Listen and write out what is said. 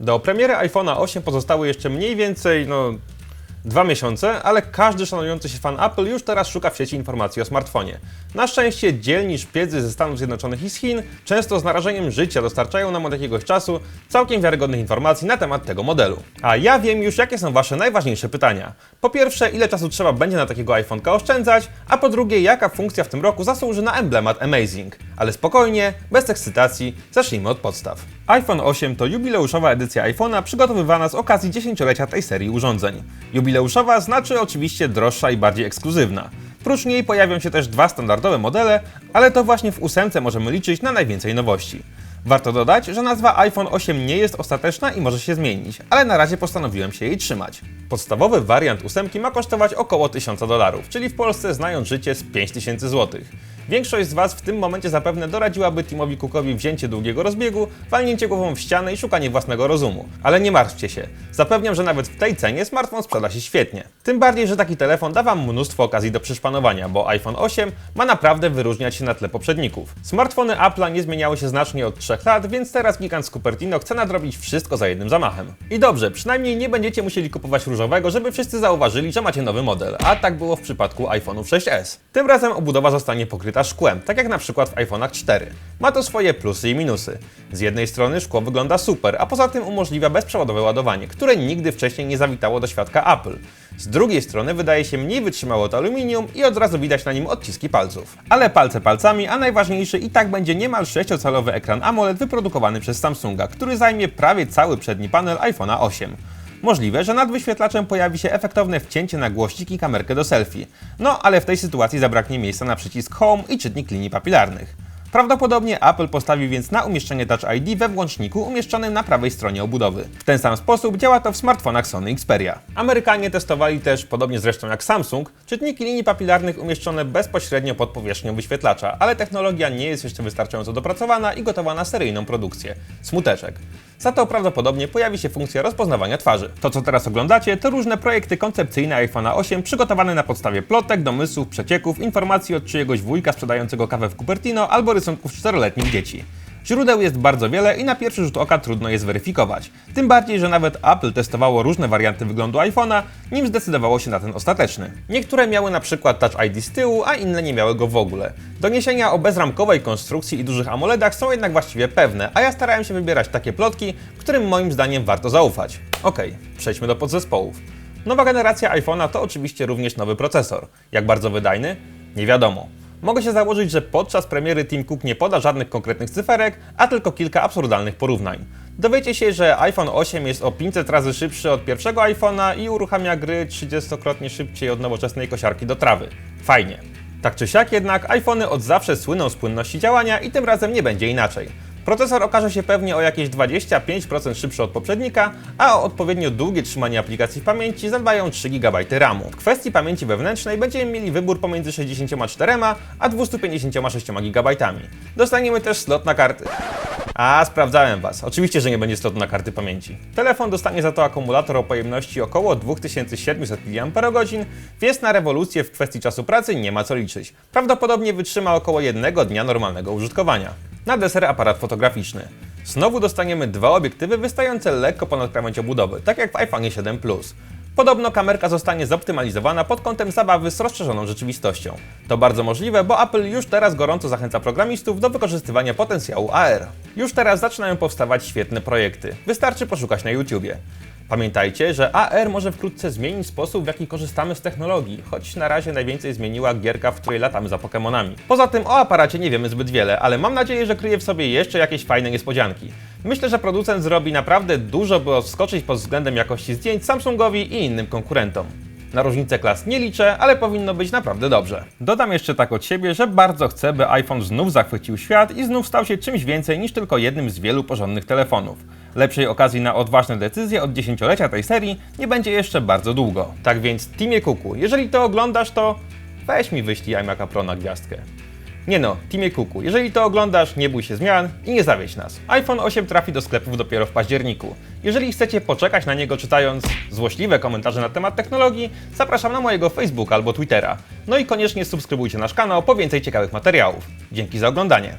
Do premiery iPhone'a 8 pozostały jeszcze mniej więcej, no, dwa miesiące, ale każdy szanujący się fan Apple już teraz szuka w sieci informacji o smartfonie. Na szczęście dzielni szpiedzy ze Stanów Zjednoczonych i z Chin, często z narażeniem życia, dostarczają nam od jakiegoś czasu całkiem wiarygodnych informacji na temat tego modelu. A ja wiem już, jakie są Wasze najważniejsze pytania. Po pierwsze, ile czasu trzeba będzie na takiego iPhone'ka oszczędzać, a po drugie, jaka funkcja w tym roku zasłuży na emblemat Amazing. Ale spokojnie, bez ekscytacji, zacznijmy od podstaw. iPhone 8 to jubileuszowa edycja iPhone'a przygotowywana z okazji dziesięciolecia tej serii urządzeń. Jubileuszowa znaczy oczywiście droższa i bardziej ekskluzywna. Prócz niej pojawią się też dwa standardowe modele, ale to właśnie w ósemce możemy liczyć na najwięcej nowości. Warto dodać, że nazwa iPhone 8 nie jest ostateczna i może się zmienić, ale na razie postanowiłem się jej trzymać. Podstawowy wariant ósemki ma kosztować około 1000 dolarów, czyli w Polsce znając życie z 5000 zł. Większość z Was w tym momencie zapewne doradziłaby Timowi Cookowi wzięcie długiego rozbiegu, walnięcie głową w ścianę i szukanie własnego rozumu. Ale nie martwcie się, zapewniam, że nawet w tej cenie smartfon sprzeda się świetnie. Tym bardziej, że taki telefon da Wam mnóstwo okazji do przyszpanowania, bo iPhone 8 ma naprawdę wyróżniać się na tle poprzedników. Smartfony Apple'a nie zmieniały się znacznie od 3 lat, więc teraz gigant z Cupertino chce nadrobić wszystko za jednym zamachem. I dobrze, przynajmniej nie będziecie musieli kupować różowego, żeby wszyscy zauważyli, że macie nowy model, a tak było w przypadku iPhone'ów 6s. Tym razem obudowa zostanie pokryta szkłem, tak jak na przykład w iPhone'ach 4. Ma to swoje plusy i minusy. Z jednej strony szkło wygląda super, a poza tym umożliwia bezprzewodowe ładowanie, które nigdy wcześniej nie zawitało do świadka Apple. Z drugiej strony wydaje się mniej wytrzymałe od aluminium i od razu widać na nim odciski palców. Ale palce palcami, a najważniejszy i tak będzie niemal 6-calowy ekran AMOLED wyprodukowany przez Samsunga, który zajmie prawie cały przedni panel iPhone'a 8. Możliwe, że nad wyświetlaczem pojawi się efektowne wcięcie na głośnik i kamerkę do selfie. No, ale w tej sytuacji zabraknie miejsca na przycisk Home i czytnik linii papilarnych. Prawdopodobnie Apple postawi więc na umieszczenie Touch ID we włączniku umieszczonym na prawej stronie obudowy. W ten sam sposób działa to w smartfonach Sony Xperia. Amerykanie testowali też, podobnie zresztą jak Samsung, czytniki linii papilarnych umieszczone bezpośrednio pod powierzchnią wyświetlacza, ale technologia nie jest jeszcze wystarczająco dopracowana i gotowa na seryjną produkcję. Smuteczek. Za to prawdopodobnie pojawi się funkcja rozpoznawania twarzy. To, co teraz oglądacie, to różne projekty koncepcyjne iPhone'a 8 przygotowane na podstawie plotek, domysłów, przecieków, informacji od czyjegoś wujka sprzedającego kawę w Cupertino albo rysunków czteroletnich dzieci. Źródeł jest bardzo wiele i na pierwszy rzut oka trudno je zweryfikować. Tym bardziej, że nawet Apple testowało różne warianty wyglądu iPhone'a, nim zdecydowało się na ten ostateczny. Niektóre miały na przykład Touch ID z tyłu, a inne nie miały go w ogóle. Doniesienia o bezramkowej konstrukcji i dużych AMOLEDach są jednak właściwie pewne, a ja starałem się wybierać takie plotki, którym moim zdaniem warto zaufać. Okej, przejdźmy do podzespołów. Nowa generacja iPhone'a to oczywiście również nowy procesor. Jak bardzo wydajny? Nie wiadomo. Mogę się założyć, że podczas premiery Tim Cook nie poda żadnych konkretnych cyferek, a tylko kilka absurdalnych porównań. Dowiecie się, że iPhone 8 jest o 500 razy szybszy od pierwszego iPhone'a i uruchamia gry 30-krotnie szybciej od nowoczesnej kosiarki do trawy. Fajnie. Tak czy siak jednak, iPhony od zawsze słyną z płynności działania i tym razem nie będzie inaczej. Procesor okaże się pewnie o jakieś 25% szybszy od poprzednika, a o odpowiednio długie trzymanie aplikacji w pamięci zadbają 3 GB RAMu. W kwestii pamięci wewnętrznej będziemy mieli wybór pomiędzy 64 a 256 GB. Dostaniemy też slot na karty. A, sprawdzałem Was. Oczywiście, że nie będzie slotu na karty pamięci. Telefon dostanie za to akumulator o pojemności około 2700 mAh, więc na rewolucję w kwestii czasu pracy nie ma co liczyć. Prawdopodobnie wytrzyma około jednego dnia normalnego użytkowania. Na deser aparat fotograficzny. Znowu dostaniemy dwa obiektywy wystające lekko ponad krawędź obudowy, tak jak w iPhone 7 Plus. Podobno kamerka zostanie zoptymalizowana pod kątem zabawy z rozszerzoną rzeczywistością. To bardzo możliwe, bo Apple już teraz gorąco zachęca programistów do wykorzystywania potencjału AR. Już teraz zaczynają powstawać świetne projekty. Wystarczy poszukać na YouTubie. Pamiętajcie, że AR może wkrótce zmienić sposób, w jaki korzystamy z technologii, choć na razie najwięcej zmieniła gierka, w której latamy za Pokémonami. Poza tym o aparacie nie wiemy zbyt wiele, ale mam nadzieję, że kryje w sobie jeszcze jakieś fajne niespodzianki. Myślę, że producent zrobi naprawdę dużo, by odskoczyć pod względem jakości zdjęć Samsungowi i innym konkurentom. Na różnicę klas nie liczę, ale powinno być naprawdę dobrze. Dodam jeszcze tak od siebie, że bardzo chcę, by iPhone znów zachwycił świat i znów stał się czymś więcej niż tylko jednym z wielu porządnych telefonów. Lepszej okazji na odważne decyzje od dziesięciolecia tej serii nie będzie jeszcze bardzo długo. Tak więc, Teamie Kuku, jeżeli to oglądasz, to weź mi wyślij iMac'a Pro na gwiazdkę. Nie no, Teamie Kuku, jeżeli to oglądasz, nie bój się zmian i nie zawiedź nas. iPhone 8 trafi do sklepów dopiero w październiku. Jeżeli chcecie poczekać na niego czytając złośliwe komentarze na temat technologii, zapraszam na mojego Facebooka albo Twittera. No i koniecznie subskrybujcie nasz kanał po więcej ciekawych materiałów. Dzięki za oglądanie.